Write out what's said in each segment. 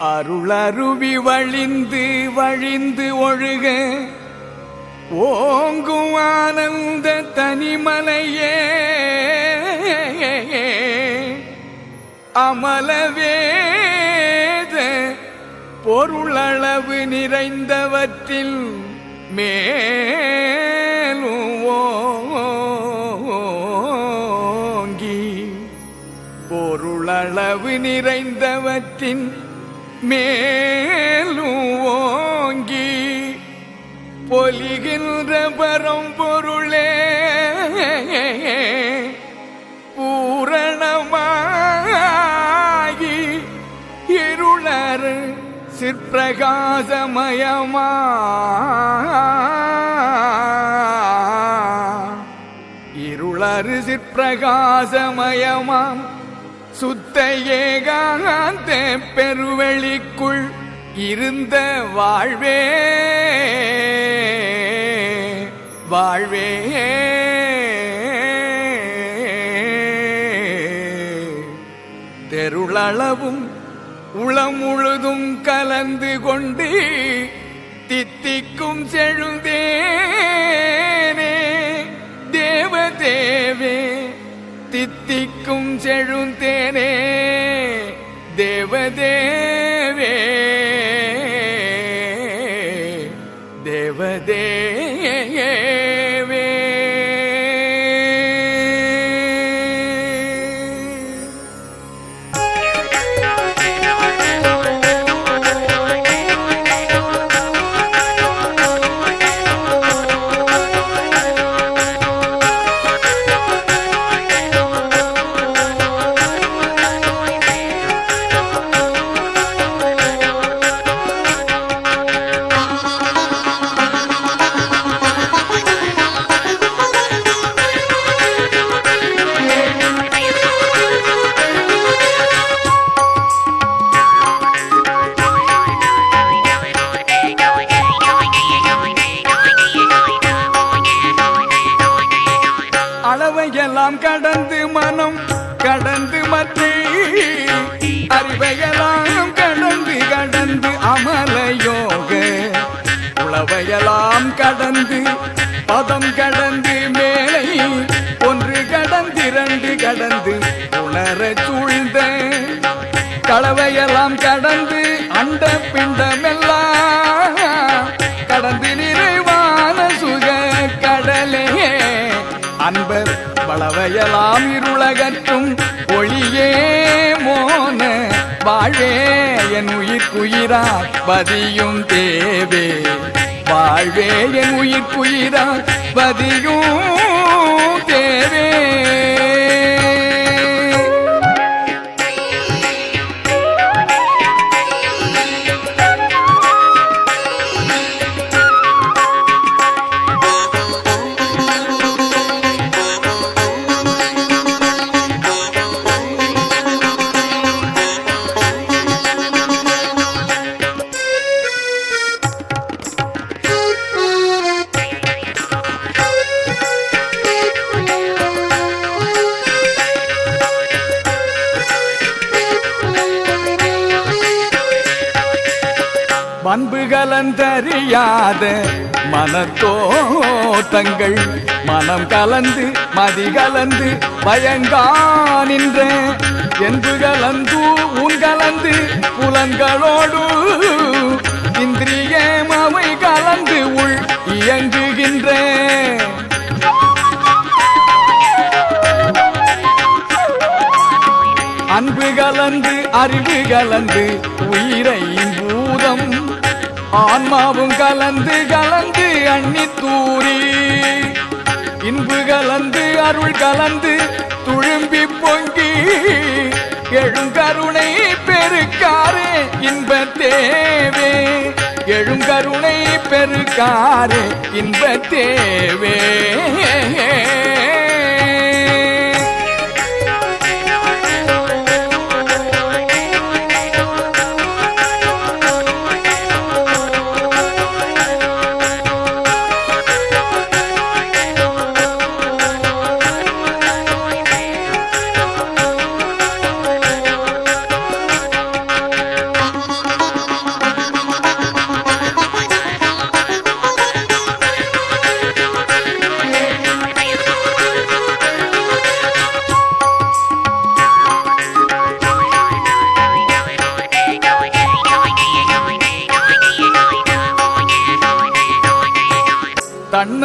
அருளருவி வழிந்து வழிந்து ஒழுக. ஓங்கும் ஆனந்த தனிமலையே. அமலவேத பொருளளவு நிறைந்தவற்றில் மேலும் ஓங்கி. பொருளளவு நிறைந்தவற்றின் மேலும் ஓங்கி பொலிகின்ற பரம்பொருளே பூரணமாகி இருளர் சிற்பிரகாசமயமா. இருளர் சிற்பிரகாசமயமாம். சுத்த ஏகாந்த பெருவெளிக்குள் இருந்த வாழ்வே. வாழ்வே. தெருளளவும் உளமுழுதும் கலந்து கொண்டு தித்திக்கும் செழுந்தே. தித்திக்கும் செழுந்தேனே தேவதேவே தேவதே அளவையெல்லாம் கடந்து மனம் கடந்து மற்ற அறிவையெல்லாம் கடந்து கடந்து அமலயோக. உளவையெல்லாம் கடந்து பதம் கடந்து மேலை. ஒன்று கடந்து இரண்டு கடந்து உணர சூழ்ந்த. கலவையெல்லாம் கடந்து அண்ட பிண்டமெல்லாம். கடந்து நிறைவான சுக கடலே. அன்பர் வளவையலாம் இருளகற்றும் ஒளியே மோன வாழே என் உயிர்க்குயிரா பதியும் தேவே. வாழ்வே என் உயிர்க்குயிரா பதியும் பண்பு கலந்தறியாத மனத்தோட்டங்கள். மனம் கலந்து மதி கலந்து பயங்கா நின்ற என்று கலந்து உன் கலந்து புலன்களோடு இந்திரியம் அவை கலந்து உள் இயங்குகின்ற. அன்பு கலந்து அறிவு கலந்து உயிரை பூதம் ஆன்மாவும் கலந்து கலந்து அண்ணி தூரி. இன்பு கலந்து அருள் கலந்து துழும்பி பொங்கி. எழுங்கருணை பெருக்காரே இன்ப இன்பத்தேவே எழுங்கருணை பெருக்காரே இன்ப தேவே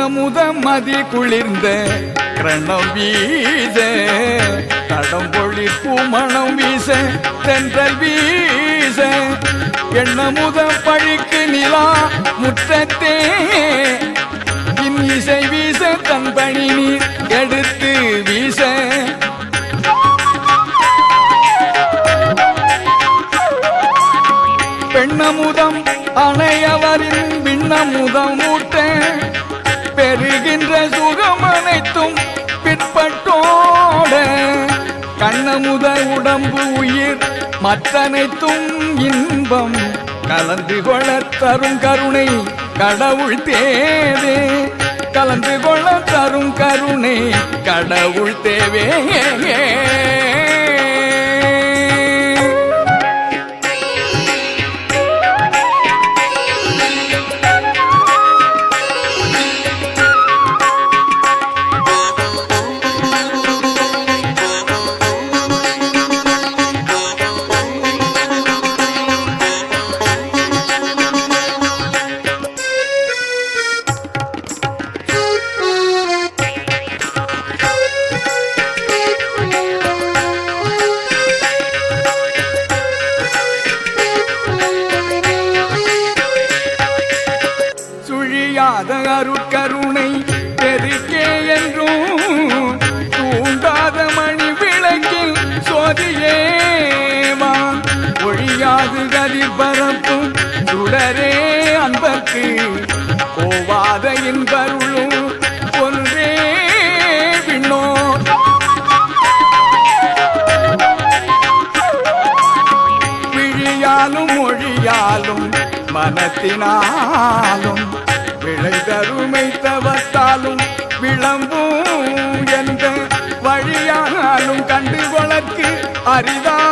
பெண்ணமுத மதி குளிர்ந்த கிரணம் வீச தடம் பொழி பூமணம் வீச தென்றல் வீச. எண்ணமுத பழிக்கு நிலா முற்றத்தே இன் இசை வீச தன் பணி நீர் எடுத்து வீச. பெண்ணமுதம் அணையவரின் விண்ணமுதம் ஊட்ட பெறுகின்ற சுகம் அனைத்தும் பிற்பட்டோட. கண்ணமுத உடம்பு உயிர் மற்றனைத்தும் இன்பம். கலந்து கொள்ள தரும் கருணை கடவுள் தேவே. கலந்து கொள்ள தரும் கருணை கடவுள் தேவே. சுழியாத அருட்கருணை பெருக்கே என்றும் தூண்டாத மணி விளக்கில் சோதியேவா ஒழியாது கதிர்பரப்பும் சுடரே அன்பர்க்கு. கோவாத இன்பருளும் ஒன்றே விண்ணோ. விழியாலும் மொழியாலும் மனத்தினாலும் விளை தருமை தவத்தாலும் விளம்பும் என்ற வழியானாலும் கண்டு வளர்க்கு அரிதாய்